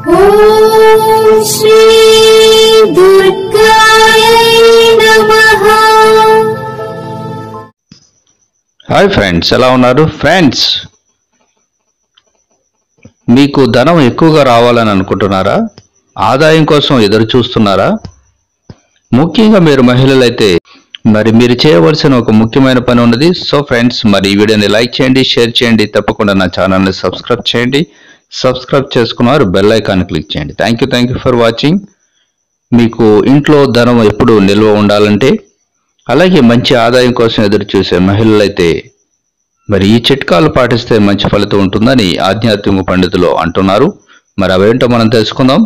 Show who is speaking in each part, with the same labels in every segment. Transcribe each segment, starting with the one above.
Speaker 1: Hi friends ఎలా ఉన్నారు? Friends మీకు ధనం ఎక్కువగా రావాలని అనుకుంటున్నారా? ఆదాయం కోసం ఎదురు చూస్తున్నారా? ముఖ్యంగా మీరు మహిళలైతే మరి మీరు చేయవలసిన ఒక ముఖ్యమైన పని ఉన్నది. సో ఫ్రెండ్స్ మరి ఈ వీడియోని లైక్ చేయండి షేర్ చేయండి. తప్పకుండా నా ఛానల్ని సబ్స్క్రైబ్ చేయండి. సబ్స్క్రైబ్ చేసుకున్నారు బెల్ ఐకాన్ క్లిక్ చేయండి. Thank you thank you for watching మీకు ఇంట్లో ధనం ఎప్పుడు నిల్వ ఉండాలంటే అలాగే మంచి ఆదాయం కోసం ఎదురు చూసే మహిళలైతే మరి ఈ చిట్కాలు పాటిస్తే మంచి ఫలితం ఉంటుందని ఆధ్యాత్మిక పండితులు అంటున్నారు. మరి అవేంటో మనం తెలుసుకుందాం.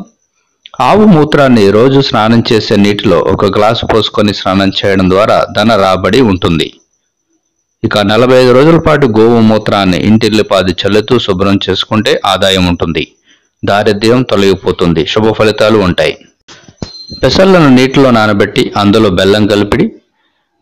Speaker 1: ఆవు మూత్రాన్ని రోజు స్నానం చేసే నీటిలో ఒక గ్లాసు పోసుకొని స్నానం చేయడం ద్వారా ధన రాబడి ఉంటుంది. ఇక నలభై ఐదు రోజుల పాటు గోవు మూత్రాన్ని ఇంటిల్లిపాది చల్లుతూ శుభ్రం చేసుకుంటే ఆదాయం ఉంటుంది. దారిద్ర్యం తొలగిపోతుంది. శుభ ఫలితాలు ఉంటాయి. పెసళ్ళను నీటిలో నానబెట్టి అందులో బెల్లం కలిపిడి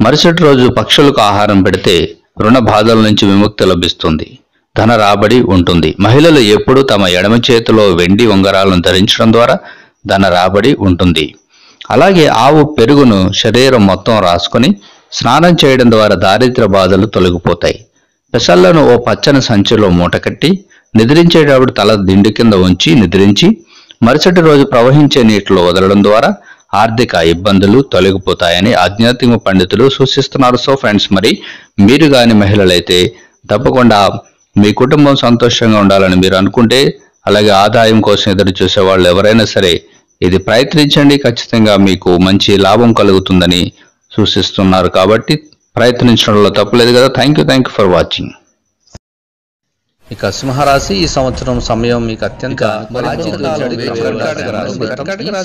Speaker 1: మరుసటి రోజు పక్షులకు ఆహారం పెడితే రుణ బాధల నుంచి విముక్తి లభిస్తుంది. ధన రాబడి ఉంటుంది. మహిళలు ఎప్పుడూ తమ ఎడమ చేతిలో వెండి ఉంగరాలను ధరించడం ద్వారా ధన రాబడి ఉంటుంది. అలాగే ఆవు పెరుగును శరీరం మొత్తం రాసుకొని స్నానం చేయడం ద్వారా దారిద్ర బాధలు తొలగిపోతాయి. పెసళ్ళను ఓ పచ్చని సంచిలో మూటకట్టి నిద్రించేటప్పుడు తల దిండు కింద ఉంచి నిద్రించి మరుసటి రోజు ప్రవహించే నీటిలో వదలడం ద్వారా ఆర్థిక ఇబ్బందులు తొలగిపోతాయని ఆధ్యాత్మిక పండితులు సూచిస్తున్నారు. సో ఫ్రెండ్స్ మరి మీరు కాని మహిళలైతే తప్పకుండా మీ కుటుంబం సంతోషంగా ఉండాలని మీరు అనుకుంటే అలాగే ఆదాయం కోసం ఎదురు చూసే వాళ్ళు ఎవరైనా సరే ఇది ప్రయత్నించండి. ఖచ్చితంగా మీకు మంచి లాభం కలుగుతుందని సూచిస్తున్నారు కాబట్టి ప్రయత్నించడంలో తప్పులేదు కదా. Thank you thank you for watching
Speaker 2: ఇక సింహరాశి ఈ సంవత్సరం సమయం మీకు అత్యంత
Speaker 1: కర్కాటక రాశి.
Speaker 2: వారి
Speaker 1: అడుగులు